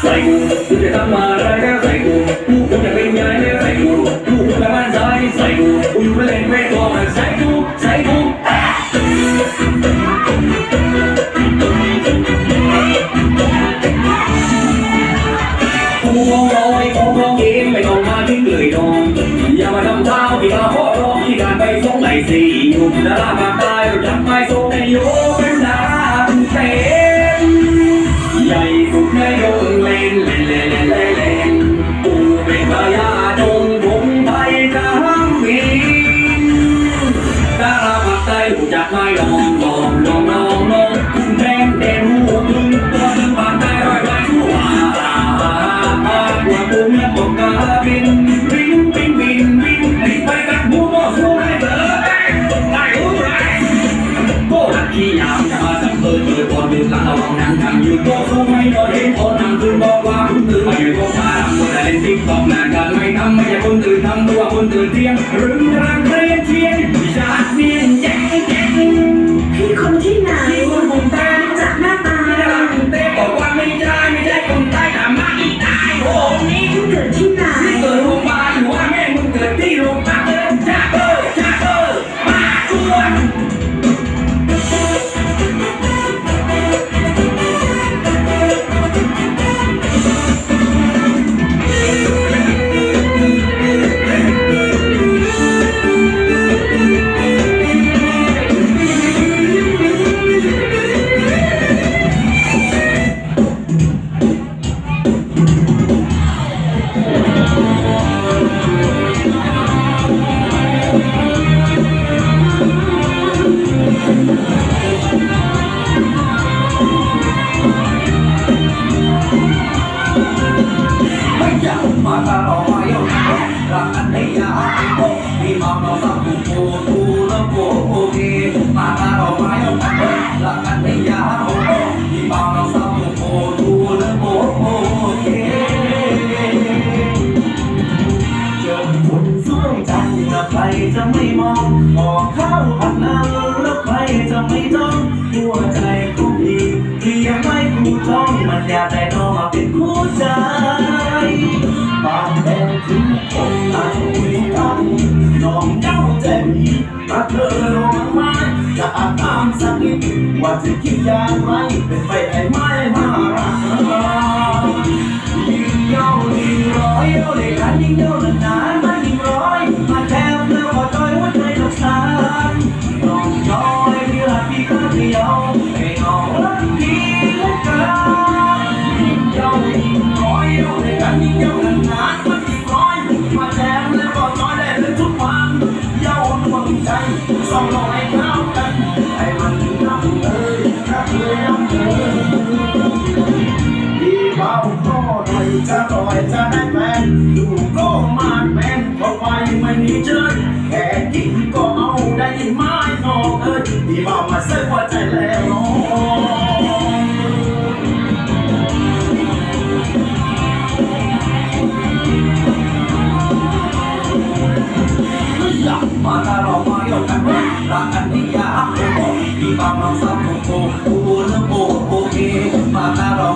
ใส่กูกูจะทำอะไรก็ใส่กูกูกูจะเป็นยังไงใส่กูกูกูจะบ้านซ้ายใส่กูกูอยู่ไม่เล่นไม่ตัวมันใส่กูใส่กูกูงงลอยกูงงเองไม่ต้องมาที่เลยนอนอย่ามาทำเท้าที่มาขอร้องที่การไปส่งไหนสิหนุ่ดาราภาคใต้รู้จักไม่ส่งในโย ที่ยามจะมาจับเบอร์เบอร์ก่อนดื่มหลังระวังนั่งทำอยู่ตัวคู่ไม่โดนเห็นคนนั่งคืนบอกว่าคุณตื่นมาอยู่โก้มาทำตัวแต่เล่นติ๊กตอกงานการไม่ทำไม่ใช่คนตื่นทำตัวคนตื่นเที่ยงรึงรังเรียนเที่ยนวิชาเนียนแจ้งแจ้ง โอเคมาตลอดม รักเธอลงมาจะอาตามสักนิดว่าจะคิดอย่างไรเป็นไปได้ไหม น่อยจะลอยจะได้แฟนดูก็มาแมนเพราะไปไม่มีเจอแค่กินก็เอาได้ไหมน้องเอ้ยที่เบามาเสียหัวใจแล้วน้องอยากมาตลอดมาเดียวกันรักกันที่ยากที่เบามาซ้ำโอ้โหเรื่องโอ้โอเคมาตาเดียวกัน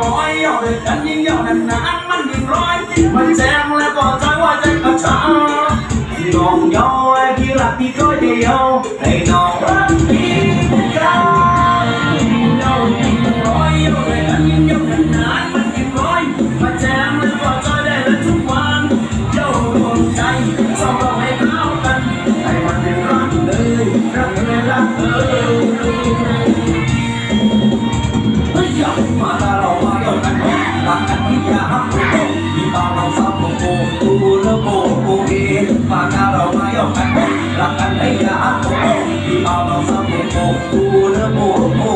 ร้อยยอดนั้นยิ่งยอดนานมันยิ่งร้อยมันแจ้งแล้วก็ใจว่าใจกระชาพี่น้องยอดพี่รักพี่ก็เดียวให้น้องรักพี่กันร้อยยอดนั้นยิ่งยอดนานมันยิ่งร้อยมันแจ้งแล้วก็ใจได้และทุกวันยอดดวงใจสองเราให้เข้ากันให้มันเป็นรักเลยรักเลยรักเลย Mata Di bawah sabun, ku lembu, ku